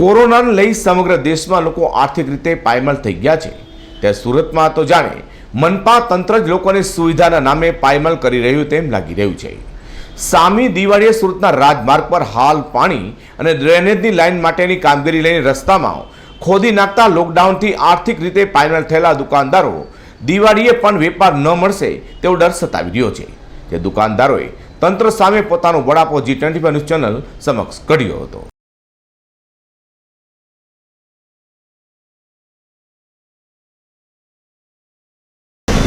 કોરોનાને લઈ સમગ્ર દેશમાં લોકો આર્થિક રીતે પાયમાલ થઈ ગયા છે. ત્યારે સુરતમાં તો જાણે મનપા તંત્ર જ લોકોને સુવિધાના નામે પાયમાલ કરી રહ્યું તેમ લાગી રહ્યું છે. સામી દિવાળીએ સુરતના રાજમાર્ગ પર હાલ પાણી અને ડ્રેનેજની લાઇન માટેની કામગીરી લઈને રસ્તામાં ખોદી નાખતા લોકડાઉનથી આર્થિક રીતે પાયમાલ થયેલા દુકાનદારો દિવાળીએ પણ વેપાર ન મળશે તેવો ડર સતાવી રહ્યો છે. તે દુકાનદારોએ તંત્ર સામે પોતાનો વડાપો જી ટ્વેન્ટી ન્યૂઝ ચેનલ સમક્ષ કર્યો હતો.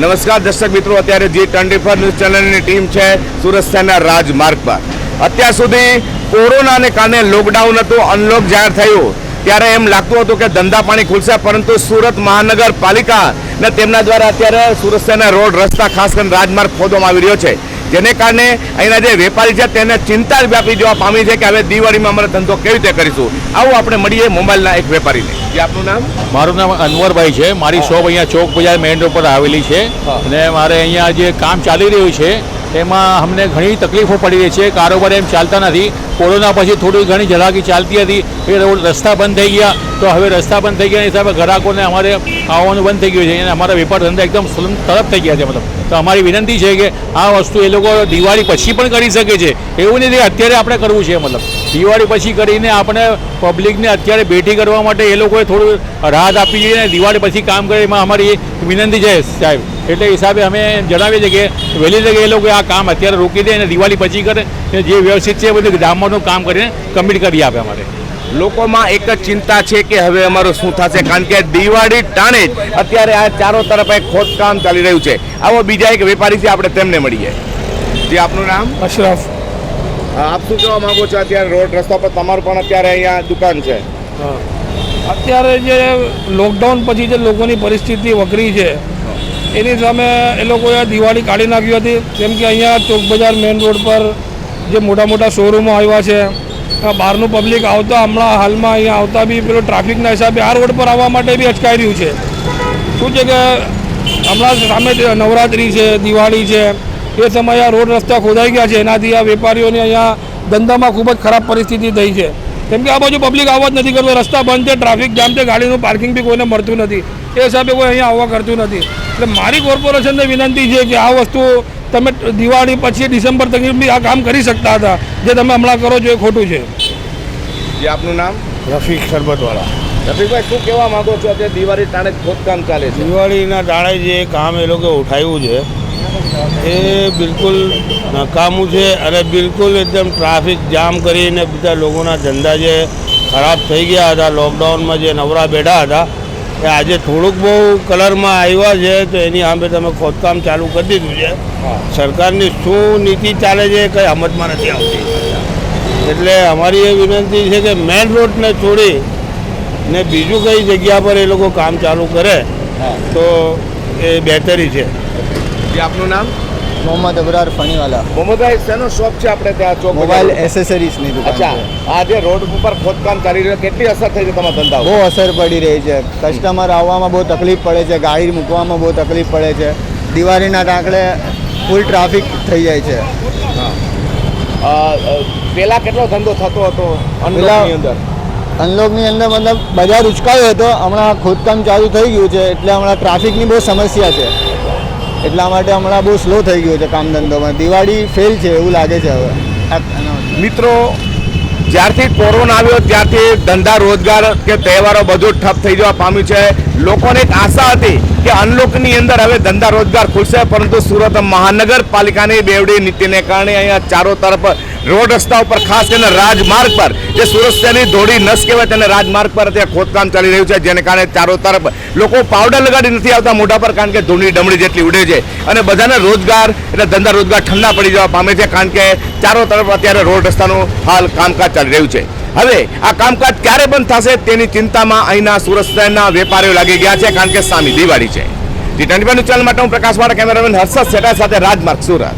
નમસ્કાર દર્શક મિત્રો, અત્યારે જી ટ્વેન્ટી ફોર ન્યૂઝ ચેનલની ટીમ છે સુરત શહેરના રાજમાર્ગ પર. અત્યાર સુધી કોરોનાને કારણે લોકડાઉન હતું, અનલોક જાહેર થયું. ત્યારે એમ લાગતું હતું કે ધંધા પાણી ખુલશે, પરંતુ સુરત મહાનગરપાલિકા ને તેમના દ્વારા અત્યારે સુરત શહેરના રોડ રસ્તા ખાસ કરીને રાજમાર્ગ ખોદવામાં આવી રહ્યો છે. જેને કારણે અહીંના જે વેપારી છે તેને ચિંતા વ્યાપી જવા પામી છે કે હવે દિવાળીમાં અમારે ધંધો કેવી રીતે કરીશું. આવું આપણે મળીએ મોબાઈલના એક વેપારીને. જે આપનું નામ? મારું નામ અનવરભાઈ છે. મારી શોપ અહીંયા ચોક બજાર મેઇન રોડ પર આવેલી છે. અને મારે અહીંયા જે કામ ચાલી રહ્યું છે એમાં અમને ઘણી તકલીફો પડી રહી છે. કારોબાર એમ ચાલતા નથી. કોરોના પછી થોડી ઘણી ઝલાકી ચાલતી હતી. એ રોડ રસ્તા બંધ થઈ ગયા. તો હવે રસ્તા બંધ થઈ ગયા. હિસાબે ગ્રાહકોને અમારે આવવાનું બંધ થઈ ગયું છે. અને અમારા વેપાર ધંધા એકદમ તરફ થઈ ગયા છે. મતલબ તો અમારી વિનંતી છે કે આ વસ્તુ એ લોકો દિવાળી પછી પણ કરી શકે છે. એવું નથી અત્યારે આપણે કરવું છે, મતલબ. દિવાળી પછી કરીને આપણે પબ્લિકને અત્યારે ભેટી કરવા માટે એ લોકોએ થોડું રાહત આપી જોઈએ અને દિવાળી પછી કામ કરે એમાં અમારી વિનંતી છે સાહેબ. એટલે હિસાબે અમે જણાવીએ છીએ કે વહેલી તકે એ લોકો આ કામ અત્યારે રોકી દે અને દિવાળી પછી કરે અને જે વ્યવસ્થિત છે એ બધું ડામરનું કામ કરીને કમ્પ્લીટ કરી આપે અમારે. લોકોમાં એક જ ચિંતા છે કે હવે અમારું શું થશે? કારણ કે દિવાળી ટાણે જ અત્યારે આ ચારો તરફ એક ખોદકામ ચાલી રહ્યું છે. આવો બીજા એક વેપારી છે આપણે તેમને મળીએ. જે આપનું નામ? અશરફ. આપ શું કહેવા માંગો છો અત્યારે રોડ રસ્તા પર? તમારું પણ અત્યારે અહીંયા દુકાન છે. અત્યારે જે લોકડાઉન પછી જે લોકોની પરિસ્થિતિ વકરી છે, એની સામે એ લોકોએ દિવાળી કાઢી નાખી હતી. કેમ કે અહીંયા ચોક બજાર મેઇન રોડ પર જે મોટા મોટા શોરૂમો આવ્યા છે બહારનું પબ્લિક આવતા હમણાં હાલમાં અહીંયા આવતા બી પેલો ટ્રાફિકના હિસાબે આ રોડ પર આવવા માટે બી અચકાઈ રહ્યું છે. શું છે કે હમણાં સામે નવરાત્રિ છે, દિવાળી છે એ સમયે આ રોડ રસ્તા ખોદાઈ ગયા છે. એનાથી આ વેપારીઓની અહીંયા ધંધામાં ખૂબ જ ખરાબ પરિસ્થિતિ થઈ છે. કેમ કે આ બાજુ પબ્લિક આવવા જ નથી કરતો. રસ્તા બંધ છે ટ્રાફિક જામ છે ગાડીનું પાર્કિંગ બી કોઈને મળતું નથી. એ હિસાબે કોઈ અહીંયા આવવા કરતું નથી. એટલે મારી કોર્પોરેશનને વિનંતી છે કે આ વસ્તુ તમે દિવાળી પછી ડિસેમ્બર તક બી આ કામ કરી શકતા હતા જે તમે હમણાં કરો છો એ ખોટું છે. જે આપનું નામ? રફીક સરબતવાળા રફીકભાઈ શું કહેવા માગો છો? અત્યારે દિવાળી ટાણે ખોદકામ ચાલે છે. દિવાળીના ટાણે જે કામ એ લોકો ઉઠાવ્યું છે એ બિલકુલ નકામું છે અને બિલકુલ એકદમ ટ્રાફિક જામ કરીને બધા લોકોના ધંધા જે ખરાબ થઈ ગયા હતા લોકડાઉનમાં જે નવરા બેઠા હતા એ આજે થોડુંક બહુ કલરમાં આવ્યા છે તો એની સામે તમે ખોદકામ ચાલુ કરી દીધું છે. સરકારની શું નીતિ ચાલે છે એ કંઈ સમજમાં નથી આવતી. એટલે અમારી એ વિનંતી છે કે મેઇન રોડને છોડી ને બીજું કઈ જગ્યા પર એ લોકો કામ ચાલુ કરે તો એ બહેતરી છે. જે આપનું નામ? મોહમ્મદ અબરાર ફણીવાલા. મોહમ્મદભાઈ શેનો શોખ છે આપણે ત્યાં ચોક મોબાઈલ? એસેસરીઝની દુકાન અચ્છા જે રોડ ઉપર ખોદકામ ચાલી રહ્યું કેટલી અસર થઈ છે તમારા ધંધા બહુ અસર પડી રહી છે. કસ્ટમર આવવામાં બહુ તકલીફ પડે છે ગાડી મૂકવામાં બહુ તકલીફ પડે છે. દિવાળીના ટાંકડે ફૂલ ટ્રાફિક થઈ જાય છે. પેલા કેટલો ધંધો થતો હતો અનલોકની અંદર? અનલોકની અંદર મતલબ બજાર ઉચકાયો હતો હમણાં ખોદકામ ચાલુ થઈ ગયું છે એટલે હમણાં ટ્રાફિકની બહુ સમસ્યા છે. એટલા માટે હમણાં બહુ સ્લો થઈ ગયું છે કામ ધંધોમાં દિવાળી ફેલ છે એવું લાગે છે હવે. મિત્રો, જ્યારથી કોરોના આવ્યો, ત્યારથી ધંધા, રોજગાર કે તહેવારો બધું ઠપ થઈ જવા પામ્યું છે. લોકોને એક આશા હતી કે અનલોકની અંદર હવે ધંધા, રોજગાર ખુલશે, પરંતુ સુરત મહાનગરપાલિકાની બેવડી નીતિને કારણે અહીંયા ચારો તરફ રોડ રસ્તા ઉપર ખાસ કરીને રાજમાર્ગ પર, જે સુરત શહેરની ધોળી નસ કહેવાય તેને રાજમાર્ગ પર અત્યારે ખોદકામ ચાલી રહ્યું છે, જેને કારણે ચારો તરફ લોકો પાવડર લગાડી નથી આવતા મોઢા પર, કારણ કે ધૂળની ડમડી જેટલી ઉડે છે. અને બધાને રોજગાર એટલે ધંધા રોજગાર ઠંડા પડી જવા પામે છે, કારણ કે ચારો તરફ અત્યારે રોડ રસ્તાનું હાલ કામકાજ ચાલી રહ્યું છે. હવે આ કામકાજ ક્યારે બંધ થશે તેની ચિંતામાં અહીંના સુરત શહેરના વેપારીઓ લાગી ગયા છે, કારણ કે સામી દિવાળી છે. ટી ટ્વેન્ટી ચેનલ માટે હું પ્રકાશ વાળા, કેમેરામેન હર્ષદ સેટા સાથે રાજમાર્ગ સુરત.